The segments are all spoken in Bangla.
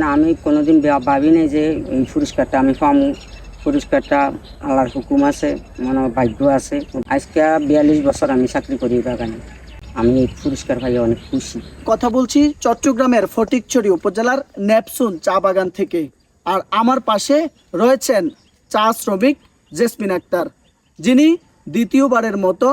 না, আমি কোনোদিন ভাবি নাই যে এই পুরস্কারটা আমি পামু। পুরস্কারটা আল্লাহর হুকুম আছে মানে ভাগ্য আছে। আজকে বিয়াল্লিশ বছর আমি চাকরি করি বাগানে। আমি এই পুরস্কার পাই অনেক খুশি। কথা বলছি চট্টগ্রামের ফটিকছড়ি উপজেলার নেপসুন চা বাগান থেকে। আর আমার পাশে রয়েছেন চা শ্রমিক জেসমিন আক্তার। যিনি দ্বিতীয়বারের মতো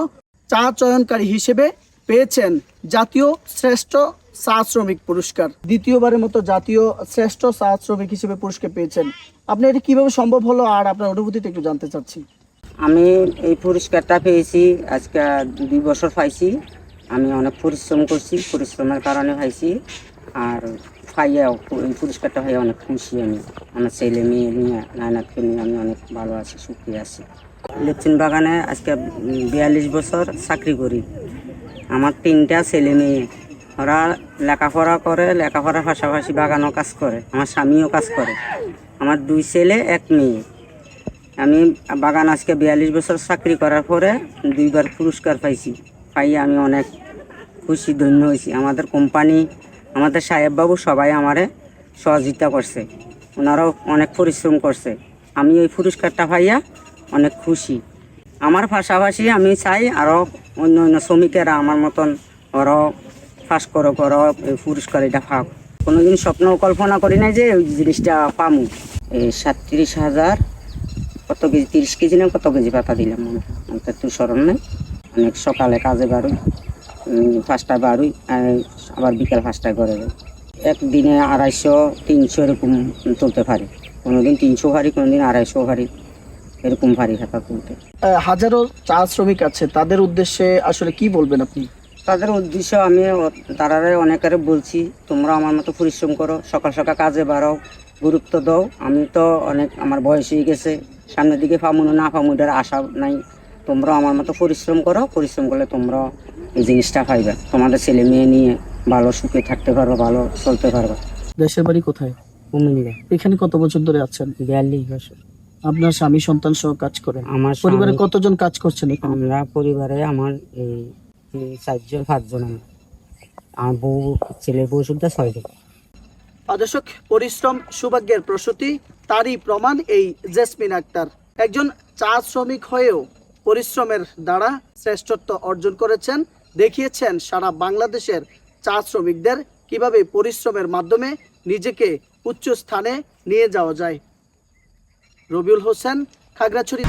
চা চয়নকারী হিসেবে পেয়েছেন জাতীয় শ্রেষ্ঠ চা শ্রমিক পুরস্কার। দ্বিতীয়বারের মতো জাতীয় শ্রেষ্ঠ চা শ্রমিক হিসেবে পুরস্কার পেয়েছেন। আপনি এটা কীভাবে সম্ভব হলো আর আপনার অনুভূতিটা একটু জানতে চাচ্ছি। আমি এই পুরস্কারটা পেয়েছি, আজকে দুই বছর পাইছি। আমি অনেক পরিশ্রম করছি, পরিশ্রমের কারণে পাইছি। আর পাইয়া এই পুরস্কারটা পাইয়া অনেক খুশি আমি। আমার ছেলে মেয়ে নিয়ে নায়নাথকে নিয়ে আমি অনেক ভালো আছি, সুখী আছি। লেপচিন বাগানে আজকে বিয়াল্লিশ বছর চাকরি করি। আমার তিনটা ছেলে মেয়ে। ওরা লেখাপড়া করে, লেখাপড়ার পাশাপাশি বাগানও কাজ করে, আমার স্বামীও কাজ করে। আমার দুই ছেলে, এক মেয়ে। আমি বাগান আজকে বিয়াল্লিশ বছর চাকরি করার পরে দুইবার পুরস্কার পাইছি। পাই আমি অনেক খুশি, ধন্য হয়েছি। আমাদের কোম্পানি, আমাদের সাহেববাবু সবাই আমারে সহযোগিতা করছে। ওনারাও অনেক পরিশ্রম করছে। আমি ওই পুরস্কারটা পাইয়া অনেক খুশি। আমার পাশাপাশি আমি চাই আরও অন্য অন্য শ্রমিকেরা আমার মতন ওরাও ফাঁস করো করো পুরস্কার এটা পাক কোনোদিন স্বপ্ন কল্পনা করি নাই যে ওই জিনিসটা পামু। এই সাতত্রিশ হাজার, কত কেজি, তিরিশ কেজি না কত কেজি পাতা দিলাম মনে হয় তো স্মরণ নেই? অনেক সকালে কাজে বাড়ুই পাঁচটায় বাড়ুই আবার বিকাল পাঁচটায় করে একদিনে আড়াইশো, তিনশো এরকম তুলতে পারি। কোনোদিন তিনশো ভারি, কোনোদিন আড়াইশো ভারি, এরকম ভারী খাতা তুলতে। হাজারো চা শ্রমিক আছে, তাদের উদ্দেশ্যে আসলে কি বলবেন আপনি? তাদের উদ্দেশ্য আমি তারারে অনেকের বলছি তোমরা আমার মতো পরিশ্রম করো সকাল সকাল কাজে বাড়াও গুরুত্ব দাও। আমি তো অনেক আমার বয়স হয়ে গেছে সামনের দিকে ফামুনো না ফামুটার আশা নাই। তোমরা আমার মতো পরিশ্রম করো পরিশ্রম করলে তোমরা এই জিনিসটা পাইবে। তোমাদের ছেলে মেয়ে নিয়ে ভালো সুখে থাকতে পারবে ভালো চলতে পারবে। দেশের বাড়ি কোথায়? কুমিল্লা এখানে কত বছর ধরে আছেন? বিয়াল্লিশ বছর আপনার স্বামী সন্তান সহ কাজ করেন? আমার পরিবারে কতজন কাজ করছেন এখানে? আমরা পরিবারে আমার এই চারজন, পাঁচজন আমরা বউ ছেলে বউ শুদ্ধ ছয়জন। দর্শক পরিশ্রম, সৌভাগ্যের প্রসূতি, তারই প্রমাণ এই জেসমিন আক্তার। একজন চা শ্রমিক হয়েও পরিশ্রমের দ্বারা শ্রেষ্ঠত্ব অর্জন করেছেন। দেখিয়েছেন সারা বাংলাদেশের চা শ্রমিকদের কীভাবে পরিশ্রমের মাধ্যমে নিজেকে উচ্চ স্থানে নিয়ে যাওয়া যায়। রবিউল হোসেন, খাগড়াছড়ি।